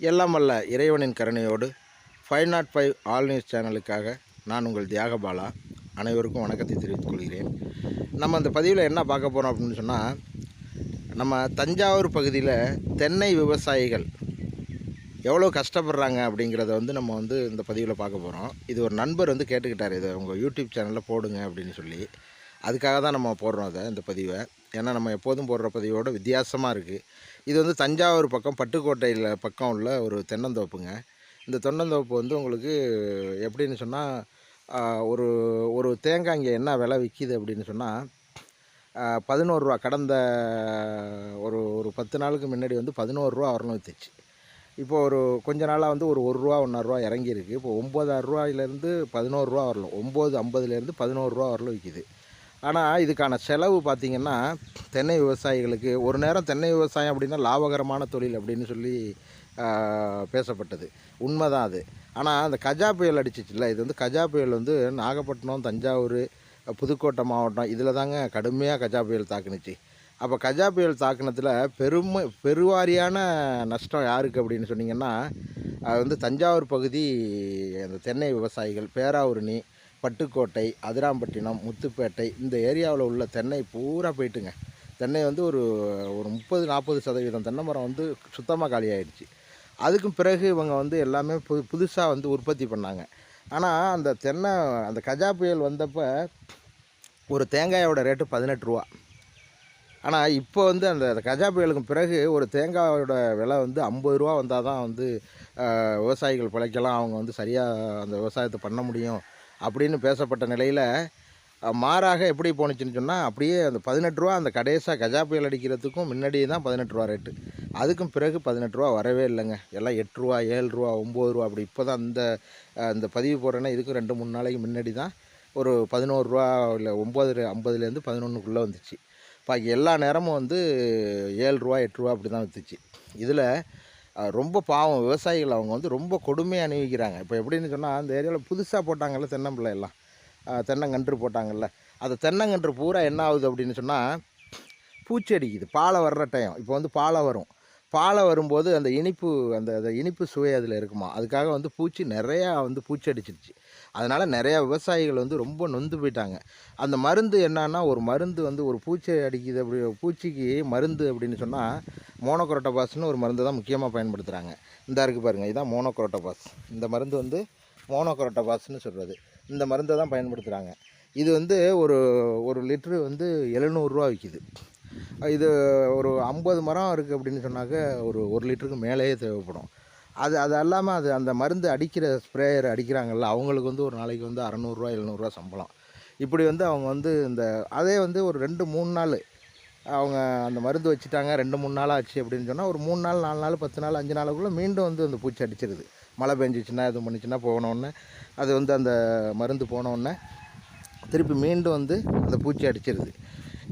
எல்லாம் வல்ல இறைவனின் கருணையோடு five not five all news சேனலுக்காக நான் உங்கள் தியாகபாலா. அனைவருக்கும் வணக்கத்தை தெரிவித்துக் கொள்கிறேன். நம்ம அந்த பதிவில் என்ன பார்க்க போகிறோம் அப்படின்னு சொன்னால் நம்ம தஞ்சாவூர் பகுதியில் தென்னை விவசாயிகள் எவ்வளோ கஷ்டப்படுறாங்க அப்படிங்கிறத வந்து நம்ம வந்து இந்த பதிவில் பார்க்க போகிறோம் இது ஒரு நண்பர் வந்து கேட்டுக்கிட்டார். இதை உங்கள் யூடியூப் சேனலில் போடுங்க அப்படின்னு சொல்லி. அதுக்காக தான் நம்ம போடுறோம் அதை இந்த பதிவை. ஏன்னா நம்ம எப்போதும் போடுற பதிவோட வித்தியாசமாக இருக்குது இது வந்து தஞ்சாவூர் பக்கம் பட்டுக்கோட்டையில் பக்கம் உள்ள ஒரு தென்னந்தோப்புங்க. இந்த தென்னந்தோப்பு வந்து உங்களுக்கு எப்படின்னு சொன்னால் ஒரு ஒரு தேங்காய் இங்கே என்ன விலை விற்கிது அப்படின்னு சொன்னால் பதினோருவா கடந்த ஒரு ஒரு பத்து நாளுக்கு முன்னாடி வந்து பதினோருவா வரணும் வித்துச்சு இப்போ ஒரு கொஞ்ச நாளாக வந்து ஒரு ஒரு ரூபா ஒன்றரை இறங்கியிருக்கு. இப்போ ஒம்பதாயிரம் ரூபாயிலேருந்து பதினோரு ரூபா வரலாம். ஒம்பது ஐம்பதுலேருந்து பதினோரு ரூபா வரலும் விற்கிது ஆனால் இதுக்கான செலவு பார்த்திங்கன்னா தென்னை விவசாயிகளுக்கு ஒரு நேரம் தென்னை விவசாயம் அப்படின்னா லாபகரமான தொழில் அப்படின்னு சொல்லி பேசப்பட்டது. உண்மை தான் அது. ஆனால் அந்த கஜா புயல் அடிச்சிச்சுல்ல இது வந்து கஜா புயல் வந்து நாகப்பட்டினம் தஞ்சாவூர் புதுக்கோட்டை மாவட்டம் இதில் தாங்க கடுமையாக கஜா புயல் தாக்குனுச்சு. அப்போ கஜா புயல் தாக்குனத்தில் பெருமை பெருவாரியான நஷ்டம் யாருக்கு அப்படின்னு சொன்னிங்கன்னா அது வந்து தஞ்சாவூர் பகுதி அந்த தென்னை விவசாயிகள் பேராவூரணி பட்டுக்கோட்டை அதிராம்பட்டினம் முத்துப்பேட்டை இந்த ஏரியாவில் உள்ள தென்னை பூரா போயிட்டுங்க. தென்னை வந்து ஒரு ஒரு முப்பது நாற்பது சதவீதம். தென்னை மரம் வந்து சுத்தமாக காலியாயிடுச்சு அதுக்கும் பிறகு இவங்க வந்து எல்லாமே புது புதுசாக வந்து உற்பத்தி பண்ணாங்க. ஆனால் அந்த தென்னை அந்த கஜா புயல் வந்தப்போ ஒரு தேங்காயோட ரேட்டு பதினெட்டு ரூபா. ஆனால் இப்போ வந்து அந்த கஜா புயலுக்கு பிறகு ஒரு தேங்காயோட விலை வந்து ஐம்பது ரூபா வந்தால் தான் வந்து விவசாயிகள் பிழைக்கலாம். அவங்க வந்து சரியாக அந்த விவசாயத்தை பண்ண முடியும். அப்படின்னு பேசப்பட்ட நிலையில் மாறாக எப்படி போணுச்சுன்னு சொன்னால் அப்படியே அந்த பதினெட்டு ரூபா அந்த கடைசாக கஜா புயல் அடிக்கிறதுக்கும் முன்னாடியே தான் பதினெட்டு ரூபா ரேட்டு அதுக்கும் பிறகு பதினெட்டு ரூபா வரவே இல்லைங்க. எல்லாம் எட்டு ரூபா ஏழு ரூபா ஒம்பது ரூபா அப்படி இப்போ தான் அந்த அந்த இந்த பதிவு போடுறேன்னா இதுக்கும் ரெண்டு மூணு நாளைக்கு முன்னாடி தான் ஒரு பதினோரு ரூபா இல்லை ஒம்பது ஐம்பதுலேருந்து பதினொன்றுக்குள்ளே வந்துச்சு. பாக்கி எல்லா நேரமும் வந்து ஏழு ரூபா எட்டு ரூபா அப்படி தான் விற்றுச்சு இதில் ரொம்ப பாவம். விவசாயிகள் அவங்க வந்து ரொம்ப கொடுமையாக அணிவிக்கிறாங்க. இப்போ எப்படின்னு சொன்னால் அந்த ஏரியாவில் புதுசாக போட்டாங்கல்ல தென்னம்பிள்ளை எல்லாம். தென்னங்கன்று போட்டாங்கல்ல. அந்த தென்னங்கன்று பூரா என்ன ஆகுது அப்படின்னு சொன்னால் பூச்சி அடிக்குது. பாலை வர்ற டைம் இப்போ வந்து பாலை வரும். பாலை வரும்போது அந்த இனிப்பு அந்த அந்த இனிப்பு சுவை அதில் இருக்குமா? அதுக்காக வந்து பூச்சி நிறையா வந்து பூச்சி அடிச்சிருச்சு. அதனால் நிறையா விவசாயிகள் வந்து ரொம்ப நொந்து போயிட்டாங்க. அந்த மருந்து என்னன்னா ஒரு மருந்து வந்து ஒரு பூச்சி அடிக்குது அப்படி பூச்சிக்கு மருந்து அப்படின்னு சொன்னால் மோனோக்ரோட்டோபாஸ்னு ஒரு மருந்து தான் முக்கியமாக பயன்படுத்துகிறாங்க இந்த இருக்குது பாருங்கள் இதுதான் மோனோக்ரோட்டோபாஸ் இந்த மருந்து வந்து மோனோக்ரோட்டோபாஸ்னு சொல்கிறது இந்த மருந்தை தான் பயன்படுத்துகிறாங்க இது வந்து ஒரு ஒரு லிட்ரு வந்து எழுநூறுரூவா விற்கிது இது ஒரு ஐம்பது மரம் இருக்குது அப்படின்னு சொன்னாக்க ஒரு ஒரு லிட்டருக்கு மேலேயே தேவைப்படும். அது அது அல்லாமல் அது அந்த மருந்து அடிக்கிற ஸ்ப்ரேயர் அடிக்கிறாங்கல்ல அவங்களுக்கு வந்து ஒரு நாளைக்கு வந்து அறநூறுரூவா எழுநூறுவா சம்பளம். இப்படி வந்து அவங்க வந்து இந்த அதே வந்து ஒரு ரெண்டு மூணு நாள் அவங்க அந்த மருந்து வச்சுட்டாங்க ரெண்டு மூணு நாள் ஆச்சு அப்படின்னு சொன்னால் ஒரு மூணு நாள் நாலு நாள் பத்து நாள் அஞ்சு நாளுக்குள்ளே மீண்டும் வந்து அந்த பூச்சி அடிச்சிருது. மழை பெஞ்சிச்சுன்னா இது பண்ணிச்சுன்னா போனோடனே அது வந்து அந்த மருந்து போனோடனே திருப்பி மீண்டும் வந்து அந்த பூச்சி அடிச்சிருது.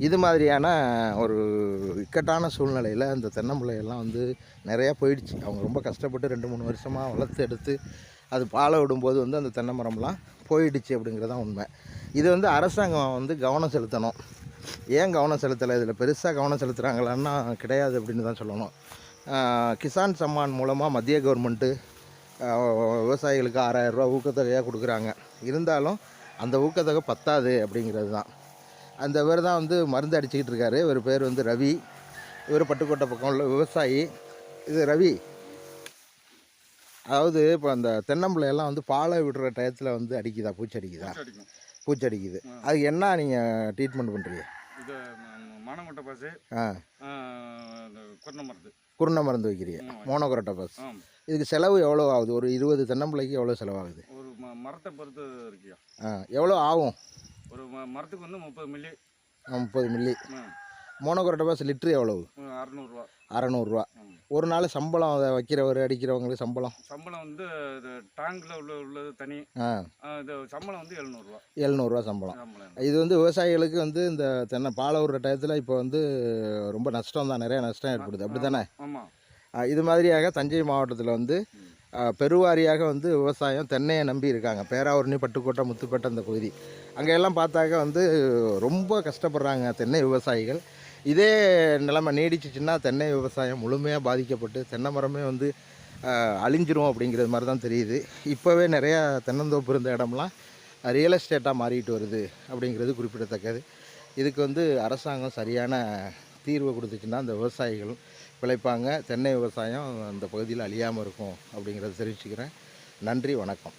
இது மாதிரியான ஒரு இக்கட்டான சூழ்நிலையில் அந்த தென்னம்பிள்ளையெல்லாம் வந்து நிறையா போயிடுச்சு. அவங்க ரொம்ப கஷ்டப்பட்டு ரெண்டு மூணு வருஷமாக வளர்த்து எடுத்து அது பாலை விடும்போது வந்து அந்த தென்னை மரம்லாம் போயிடுச்சு அப்படிங்கிறதான் உண்மை. இது வந்து அரசாங்கம் வந்து கவனம் செலுத்தணும். ஏன் கவனம் செலுத்தலை? இதில் பெருசாக கவனம் செலுத்துகிறாங்களான்னா கிடையாது அப்படின்னு தான் சொல்லணும். கிசான் சம்மான் மூலமாக மத்திய கவர்மெண்ட்டு விவசாயிகளுக்கு ஆறாயிரரூவா ஊக்கத்தொகையாக கொடுக்குறாங்க. இருந்தாலும் அந்த ஊக்கத்தொகை பத்தாது அப்படிங்கிறது தான். அந்த இவர் தான் வந்து மருந்து அடிச்சுக்கிட்டு இருக்காரு. இவர் பேர் வந்து ரவி. இவர் பட்டுக்கோட்டை பக்கம் உள்ள விவசாயி. இது ரவி. அதாவது இப்போ அந்த தென்னம்பிள்ளையெல்லாம் வந்து பாலை விடுற டயத்தில் வந்து அடிக்குதா? பூச்சி அடிக்குதா? பூச்சி அடிக்குது அதுக்கு என்ன நீங்கள் ட்ரீட்மெண்ட் பண்ணுறீங்க இது மானங்கொட்டை பாசு கொன்ன மருந்து. குருணை மருந்து வைக்கிறீங்க. மோனோக்ரோட்டா பஸ் ஆம். இதுக்கு செலவு எவ்வளோ ஆகுது? ஒரு இருபது தென்னம்பிள்ளைக்கு எவ்வளோ செலவாகுது? ஒரு மரத்தை பொறுத்து இருக்கியா ஆ எவ்வளோ ஆகும்? ஒரு மரத்துக்கு வந்து முப்பது மில்லி. முப்பது மில்லி. ம் மோனோக்ரோட்டா பஸ் லிட்ரு எவ்வளவு? அறநூறுவா. அறநூறுரூவா ஒரு நாள் சம்பளம் அதை வைக்கிறவர் அடிக்கிறவங்களுக்கு சம்பளம்? சம்பளம் வந்து இது டேங்கில் உள்ள உள்ளது தனி. இது சம்பளம் வந்து எழுநூறுவா. எழுநூறுவா சம்பளம். இது வந்து விவசாயிகளுக்கு வந்து இந்த தென்னை பாலை விடுற டயத்தில் இப்போ வந்து ரொம்ப நஷ்டம் தான் நிறைய நஷ்டம் ஏற்படுது. அப்படி தானே ஆமாம் இது மாதிரியாக தஞ்சை மாவட்டத்தில் வந்து பெருவாரியாக வந்து விவசாயம் தென்னையை நம்பி இருக்காங்க. பேராவூரணி பட்டுக்கோட்டை முத்துப்பேட்டை அந்த பகுதி. அங்கே எல்லாம் பார்த்தாக்க வந்து ரொம்ப கஷ்டப்படுறாங்க தென்னை விவசாயிகள். இதே நிலைமை நீடிச்சிச்சின்னா தென்னை விவசாயம் முழுமையாக பாதிக்கப்பட்டு தென்னை மரமே வந்து அழிஞ்சிரும் அப்படிங்கிறது மாதிரி தான் தெரியுது. இப்போவே நிறையா தென்னந்தோப்பு இருந்த இடம்லாம் ரியல் எஸ்டேட்டாக மாறிட்டு வருது அப்படிங்கிறது குறிப்பிடத்தக்கது. இதுக்கு வந்து அரசாங்கம் சரியான தீர்வு கொடுத்துச்சுன்னா அந்த விவசாயிகள் பிழைப்பாங்க. தென்னை விவசாயம் அந்த பகுதியில் அழியாமல் இருக்கும் அப்படிங்கிறத தெரிவிச்சுக்கிறேன். நன்றி வணக்கம்.